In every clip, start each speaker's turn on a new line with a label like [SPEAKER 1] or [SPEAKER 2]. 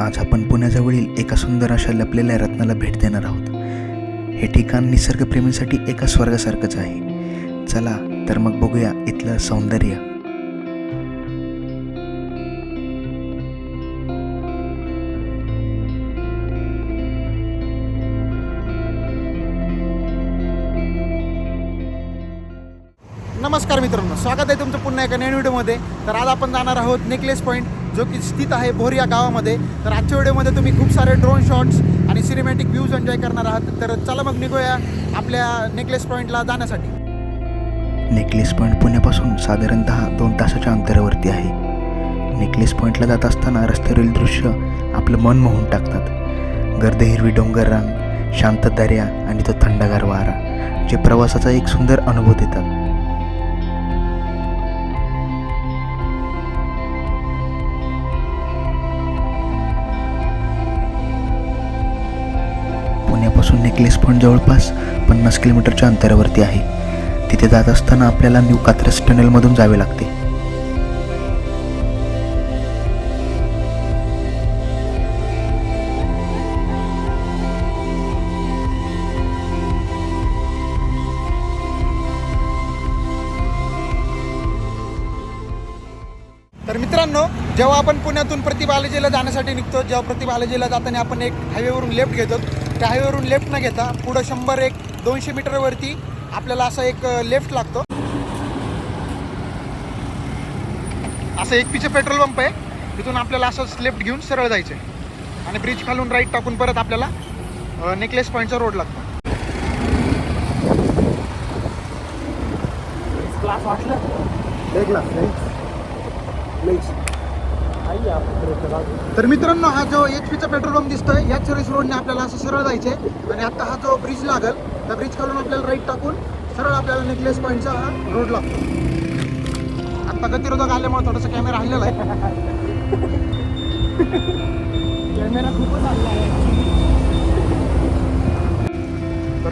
[SPEAKER 1] आज आपण पुण्याजवळील एका सुंदर अशा लपलेल्या रत्नाला भेट देणार आहोत. हे ठिकाण निसर्गप्रेमींसाठी एका स्वर्गासारखंच आहे. चला तर मग बघूया इथलं सौंदर्य.
[SPEAKER 2] नमस्कार मित्रांनो स्वागत आहे तुमचं पुन्हा एका नवीन व्हिडिओमध्ये. तर आज आपण जाणार आहोत नेकलेस पॉईंट जो की स्थित आहे भोर या गावामध्ये. तर आजच्या व्हिडिओमध्ये तुम्ही खूप सारे ड्रोन शॉट्स आणि सिनेमॅटिक व्ह्यूज एन्जॉय करणार आहात. तर चला मग निघूया आपल्या नेकलेस पॉईंटला जाण्यासाठी.
[SPEAKER 1] नेकलेस पॉईंट पुण्यापासून साधारणतः दोन तासाच्या अंतरावरती आहे. नेकलेस पॉईंटला जात असताना रस्त्यावरील दृश्य आपलं मन मोहून टाकतात. गर्द हिरवी डोंगर रांग शांत दर्या आणि तो थंडगार वारा जे प्रवासाचा एक सुंदर अनुभव देतात. पासून नेकलेस पॉईंट जवळपास पन्नास किलोमीटरच्या अंतरावरती आहे. तिथे जात असताना आपल्याला न्यू कात्रस टनेलमधून जावे लागते.
[SPEAKER 2] तर मित्रांनो जेव्हा आपण पुण्यातून प्रतिबालाजीला जाण्यासाठी निघतो जेव्हा प्रतिबालाजीला जाताना आपण एक हायवेवरून लेफ्ट घेतो त्या हायवेवरून लेफ्ट न घेता पुढं शंभर एक दोनशे मीटरवरती आपल्याला असा एक लेफ्ट लागतो. असं एक पिचं पेट्रोल पंप आहे. तिथून आपल्याला असंच लेफ्ट घेऊन सरळ जायचं आहे आणि ब्रिज खालून राईट टाकून परत आपल्याला नेकलेस पॉईंटचा रोड लागतो. तर मित्रांनो हा जो एच पीचा पेट्रोल पंप दिसतोय याच सर्व्हिस रोडने आपल्याला असं सरळ जायचं आहे आणि आता हा जो ब्रिज लागल त्या ब्रिज खालून आपल्याला राईट टाकून सरळ आपल्याला नेकलेस पॉईंटचा हा रोड लागतो. आता गतिरोधक आल्यामुळे थोडासा कॅमेरा हल्लेला आहे. कॅमेरा खूपच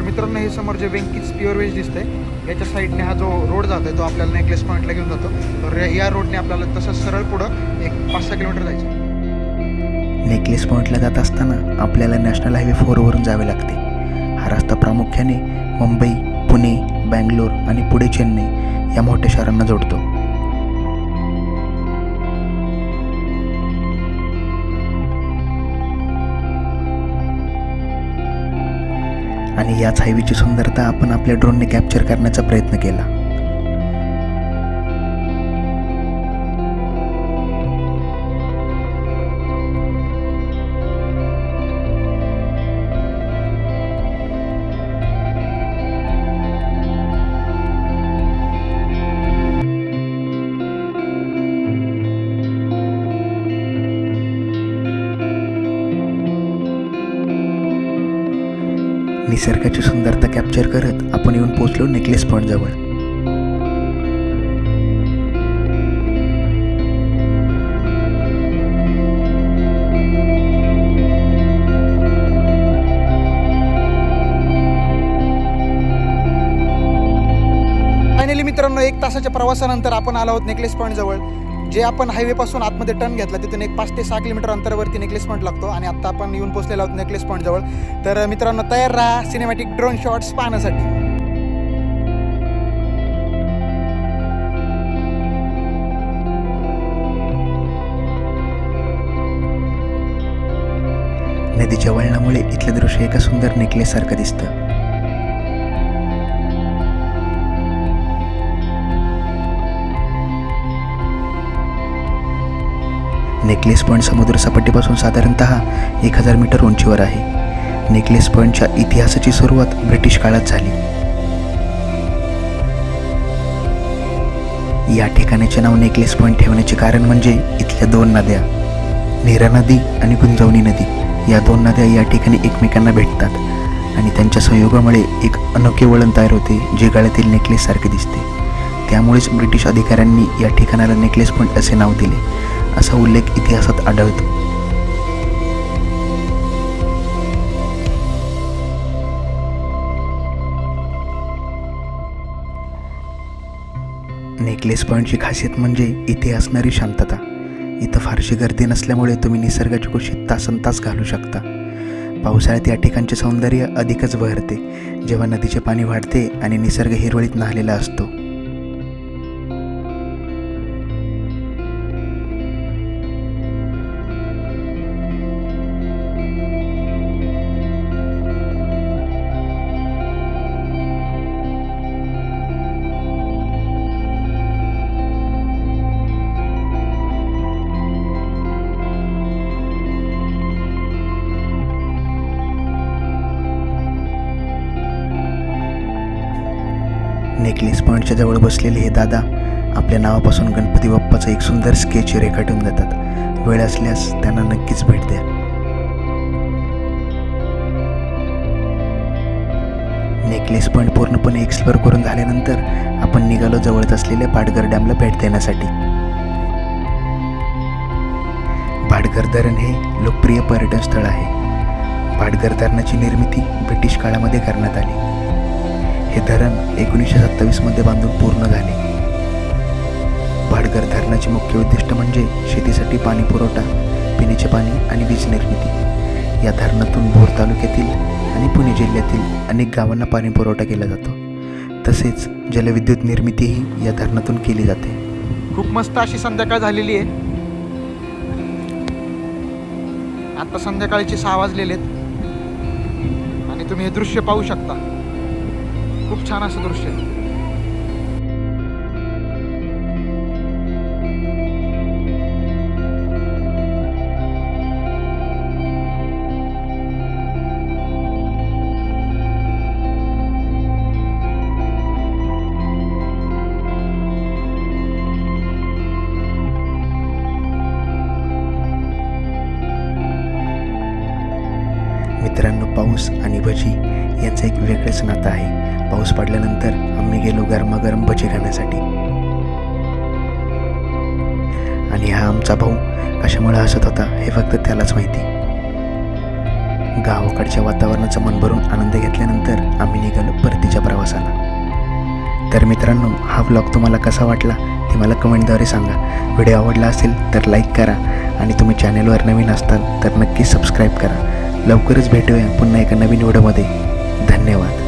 [SPEAKER 2] तर मित्रांनो हे समोर जे वेंकीज प्युअर वेज दिसतंय याच्या साईडने हा जो रोड जातोय तो आपल्याला नेकलेस पॉईंटला घेऊन जातो. तर या रोडने आपल्याला तसंच सरळ पुढं एक पाच सहा किलोमीटर जायचं
[SPEAKER 1] नेकलेस पॉईंटला जात असताना आपल्याला नॅशनल हायवे फोरवरून जावे लागते. हा रस्ता प्रामुख्याने मुंबई पुणे बँगलोर आणि पुढे चेन्नई या मोठ्या शहरांना जोडतो. आणि याच हायवेची सुंदरता आपण आपल्या ड्रोनने कॅप्चर करण्याचा प्रयत्न केला. निसर्गाची सुंदरता कॅप्चर करत आपण येऊन पोचलो नेकलेस पॉइंट जवळ.
[SPEAKER 2] फायनली मित्रांनो एक तासाच्या प्रवासानंतर आपण आलो आहोत नेकलेस पॉईंट जवळ. जे आपण हायवेपासून आतमध्ये टर्न घेतला तिथून एक पाच ते सहा किलोमीटर अंतरावरती नेकलेस पॉईंट लागतो आणि आता आपण येऊन पोहोचलेलो आहोत नेकलेस पॉईंट जवळ. तर मित्रांनो तयार राहा सिनेमॅटिक ड्रोन शॉट्स पाहण्यासाठी.
[SPEAKER 1] नदीच्या वळणामुळे इथलं दृश्य एका सुंदर नेकलेससारखं दिसतं. नेकलेस पॉईंट समुद्रसपाटीपासून साधारणतः एक हजार मीटर उंचीवर आहे. नेकलेस पॉईंटच्या इतिहासाची सुरुवात ब्रिटिश काळात झाली. या ठिकाणाचे नाव नेकलेस पॉईंट ठेवण्याचे कारण म्हणजे इथल्या दोन नद्या नेरा नदी आणि गुंजवणी नदी. या दोन नद्या या ठिकाणी एकमेकांना भेटतात आणि त्यांच्या संयोगामुळे एक अनोखे वळण तयार होते जे गळ्यातील नेकलेससारखे दिसते. त्यामुळेच ब्रिटिश अधिकाऱ्यांनी या ठिकाणाला नेकलेस पॉईंट असे नाव दिले असा उल्लेख इतिहासात आढळतो. नेकलेस पॉईंटची खासियत म्हणजे इथे असणारी शांतता. इथं फारशी गर्दी नसल्यामुळे तुम्ही निसर्गाच्या कुशीत तासन तास घालू शकता. पावसाळ्यात या ठिकाणचे सौंदर्य अधिकच बहरते. जेव्हा नदीचे पाणी वाढते आणि निसर्ग हिरवळीत नाहलेला असतो नेकलेस पॉईंटच्या जवळ बसलेले हे दादा आपल्या नावापासून गणपती बाप्पाचं एक सुंदर स्केच रेखाटून देतात. वेळ असल्यास त्यांना नक्कीच भेट द्या. नेकलेस पॉईंट पूर्णपणे एक्सप्लोअर करून झाल्यानंतर आपण निघालो जवळच असलेल्या पाटघर डॅमला भेट देण्यासाठी. भाटघर धरण हे लोकप्रिय पर्यटन स्थळ आहे. भाटघर धरणाची निर्मिती ब्रिटिश काळामध्ये करण्यात आली. हे धरण एकोणीसशे सत्तावीसमध्ये बांधून पूर्ण झाले. भाटघर धरणाचे मुख्य उद्दिष्ट म्हणजे शेतीसाठी पाणी पुरवठा पिण्याचे पाणी आणि वीज निर्मिती. या धरणातून भोर तालुक्यातील आणि पुणे जिल्ह्यातील अनेक गावांना पाणी पुरवठा केला जातो. तसेच जलविद्युत निर्मितीही या धरणातून केली जाते.
[SPEAKER 2] खूप मस्त अशी संध्याकाळ झालेली आहे. आता संध्याकाळचे सहा वाजलेले आहेत. आणि तुम्ही हे दृश्य पाहू शकता. खूप छान असं दृश्य आहे.
[SPEAKER 1] मित्रांनो पाऊस आणि भजी वेगळेच नातं आहे. पाऊस पडल्यानंतर आम्ही गेलो गरमागरम भजी खाण्यासाठी आणि हा आमचा भाऊ कशामुळे हसत होता हे फक्त त्यालाच माहिती. गावाकडच्या वातावरणाचा मन भरून आनंद घेतल्यानंतर आम्ही निघालो परतीच्या प्रवासाला. तर मित्रांनो हा ब्लॉग तुम्हाला कसा वाटला ते मला कमेंटद्वारे सांगा. व्हिडिओ आवडला असेल तर लाईक करा आणि तुम्ही चॅनेलवर नवीन असताल तर नक्की सबस्क्राईब करा. लवकरच भेटूया पुन्हा एका नवीन व्हिडिओमध्ये. धन्यवाद.